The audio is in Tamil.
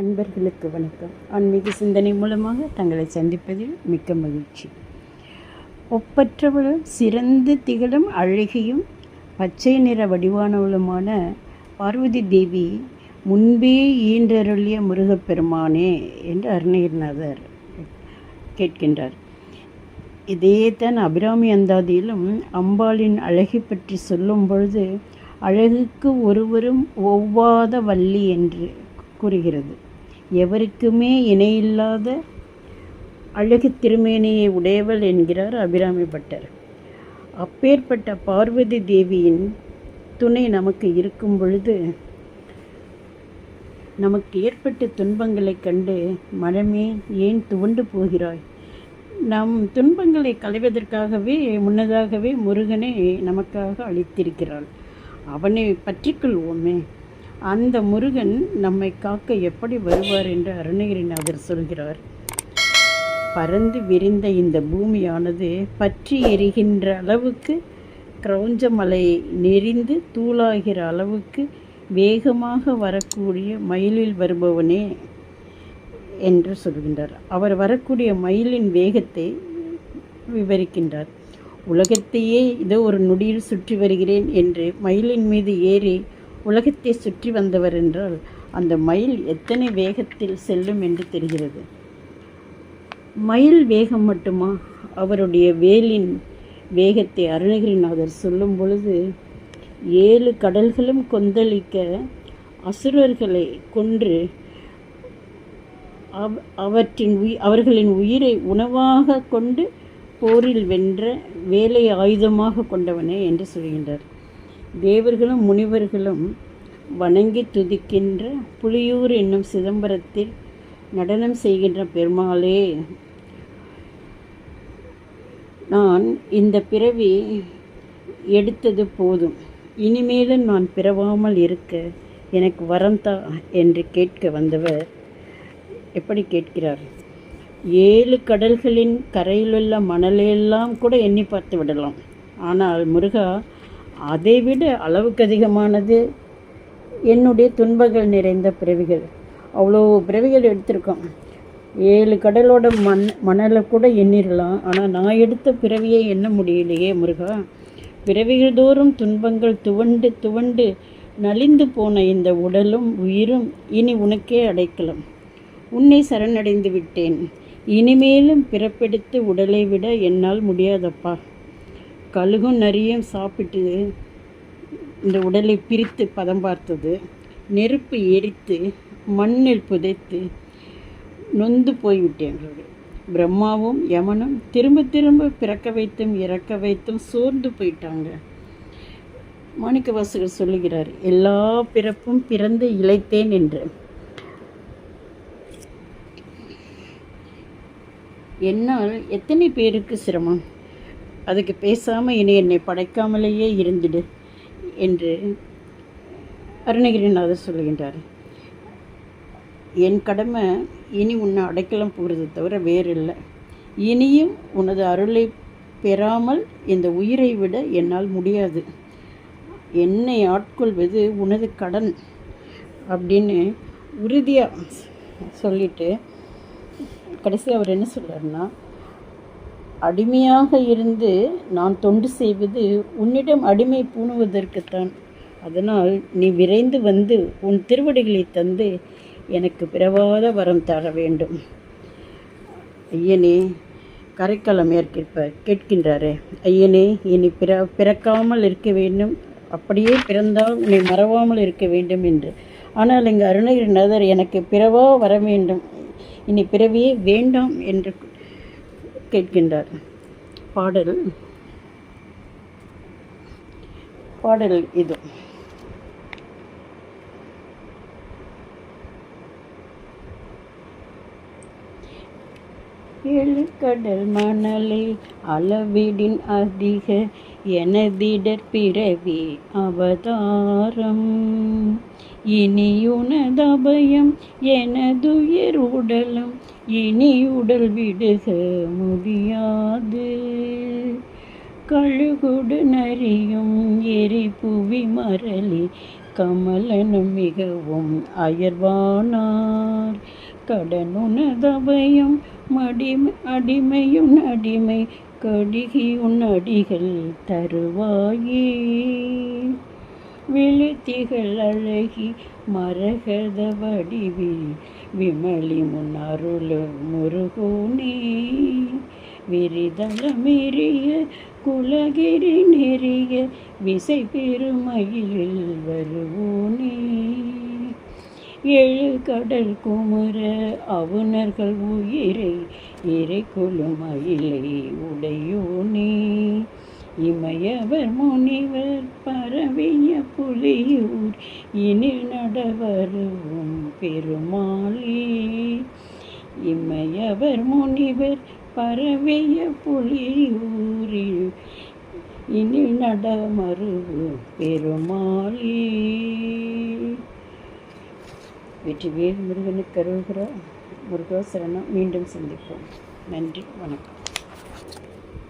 அன்பர்களுக்கு வணக்கம். ஆன்மீக சிந்தனை மூலமாக தங்களை சந்திப்பதில் மிக்க மகிழ்ச்சி. ஒப்பற்றவளும் சிறந்து திகழும் அழகியும் பச்சை நிற வடிவானவளுமான பார்வதி தேவி முன்பே ஈன்றருளிய முருகப்பெருமானே என்று அருணகிரிநாதர் கேட்கின்றார். இதே தான் அபிராமி அந்தாதியிலும் அம்பாளின் அழகை பற்றி சொல்லும் பொழுது அழகுக்கு ஒருவரும் ஒவ்வாத வள்ளி என்று கூறுகிறது. எவருக்குமே இணையில்லாத அழகு திருமேனியை உடையவள் என்கிறார் அபிராமி பட்டர். அப்பேற்பட்ட பார்வதி தேவியின் துணை நமக்கு இருக்கும் பொழுது நமக்கு ஏற்பட்ட துன்பங்களைக் கண்டு மனமே ஏன் துவண்டு போகிறாய்? நம் துன்பங்களை களைவதற்காகவே முன்னதாகவே முருகனை நமக்காக அளித்திருக்கிறாள் அவனை பற்றிக்கொள்வோமே அந்த முருகன் நம்மை காக்க எப்படி வருவார் என்று அருணகிரிநாதர் சொல்கிறார். பறந்து விரிந்த இந்த பூமியானது பற்றி எரிகின்ற அளவுக்கு கிரௌஞ்சமலை நெறிந்து தூளாகிற அளவுக்கு வேகமாக வரக்கூடிய மயிலில் வருபவனே என்று சொல்கின்றார். அவர் வரக்கூடிய மயிலின் வேகத்தை விவரிக்கின்றார். உலகத்தையே இதோ ஒரு நொடியில் சுற்றி வருகிறேன் என்று மயிலின் மீது ஏறி உலகத்தை சுற்றி வந்தவர் என்றால் அந்த மயில் எத்தனை வேகத்தில் செல்லும் என்று தெரிகிறது. மயில் வேகம் மட்டுமா? அவருடைய வேலின் வேகத்தை அருணகிரிநாதர் சொல்லும் பொழுது ஏழு கடல்களும் கொந்தளிக்க அசுரர்களை கொன்று அவ் அவற்றின் உயி அவர்களின் உயிரை உணவாக கொண்டு போரில் வென்ற வேலை ஆயுதமாக கொண்டவனே என்று சொல்கின்றார். தேவர்களும் முனிவர்களும் வணங்கி துதிக்கின்ற புலியூர் என்னும் சிதம்பரத்தில் நடனம் செய்கின்ற பெருமாளே நான் இந்த பிறவி எடுத்தது போதும். இனிமேலும் நான் பிறவாமல் இருக்க எனக்கு வரம் தா என்று கேட்க வந்தவர் எப்படி கேட்கிறார்? ஏழு கடல்களின் கரையிலுள்ள மணலையெல்லாம் கூட எண்ணி பார்த்து விடலாம். ஆனால் முருகா அதைவிட அளவுக்கு அதிகமானது என்னுடைய துன்பங்கள் நிறைந்த பிறவிகள். அவ்வளோ பிறவிகள் எடுத்திருக்கோம். ஏழு கடலோட மண் மணலை கூட எண்ணிடலாம் ஆனால் நான் எடுத்த பிறவியை எண்ண முடியலையே முருகா. பிறவிகள் தோறும் துன்பங்கள் துவண்டு துவண்டு நலிந்து போன இந்த உடலும் உயிரும் இனி உனக்கே அடைக்கலாம். உன்னை சரணடைந்து விட்டேன். இனிமேலும் பிறப்பெடுத்து உடலை விட என்னால் முடியாதப்பா. கழுகும் நரியும் சாப்பிட்டு இந்த உடலை பிரித்து பதம் பார்த்தது. நெருப்பு எரித்து மண்ணில் புதைத்து நொந்து போய்விட்டேன். பிரம்மாவும் யமனும் திரும்ப திரும்ப பிறக்க வைத்தும் இறக்க வைத்தும் சோர்ந்து போயிட்டாங்க. மாணிக்கவாசகர் சொல்லுகிறார் எல்லா பிறப்பும் பிறந்து இழைத்தேன் என்று. என்னால் எத்தனை பேருக்கு சிரமம்? அதுக்கு பேசாமல் இனி என்னை படைக்காமலேயே இருந்துடு என்று அருணகிரிநாதர் சொல்கின்றார். என் கடமை இனி உன்னை அடைக்கலம் போகிறது தவிர வேறு இல்லை இனியும் உனது அருளை பெறாமல் இந்த உயிரை விட என்னால் முடியாது. என்னை ஆட்கொள்வது உனது கடன் அப்படின்னு உறுதியாக சொல்லிட்டு கடைசி அவர் என்ன சொல்கிறாருன்னா அடிமையாக இருந்து நான் தொண்டு செய்வது உன்னிடம் அடிமை பூணுவதற்குத்தான். அதனால் நீ விரைந்து வந்து உன் திருவடிகளை தந்து எனக்கு பிறவாத வரம் தர வேண்டும். ஐயனே கரைக்கலம் ஏற்கிற்ப கேட்கின்றாரே. ஐயனே இனி பிற பிறக்காமல் இருக்க வேண்டும். அப்படியே பிறந்தால் உன்னை மறவாமல் இருக்க வேண்டும் என்று. ஆனால் இங்கு அருணகிரிநாதர் எனக்கு பிறவா வர வேண்டும். இனி பிறவியே வேண்டாம் என்று கேட்கின்றார். பாடல். பாடல் இது. எழுக்கடல் கடல் மணலை அளவிடின் அதிக எனதிடற் பிறவி அவதாரம். இனியுனதபயம் எனதுயிர் உடலும் இனி உடல் விடுக முடியாது. கழுகுடு நரியும் எரிபுவி மரளி கமலனும் மிகவும் அயர்வானார். கடனுனதபயம் மடிமை அடிமையுன் அடிமை. கடிகியுன் அடிகள் தருவாயே. விழுத்திகள் அழகி மரகத வடிவி விமலி முன்னருள் முருகோனே விரிதளமெறிய குலகிரி நெறிய விசை பெருமயிலில் வருவோனே ஏழு கடல் குமர அவுணர்கள் உயிரை இறை கொழுமயிலை உடையோனே இமயவர் முனிவர் பரவிய புலியூர் இனி நடவரும் பெருமாளே. இமயவர் முனிவர் பரவிய புலியூரில் இனி நடமருவு பெருமாளே. வெற்றிவேல் முருகனுக்கு கருவுகிறா முருகாசரணம். மீண்டும் சந்திப்போம். நன்றி. வணக்கம்.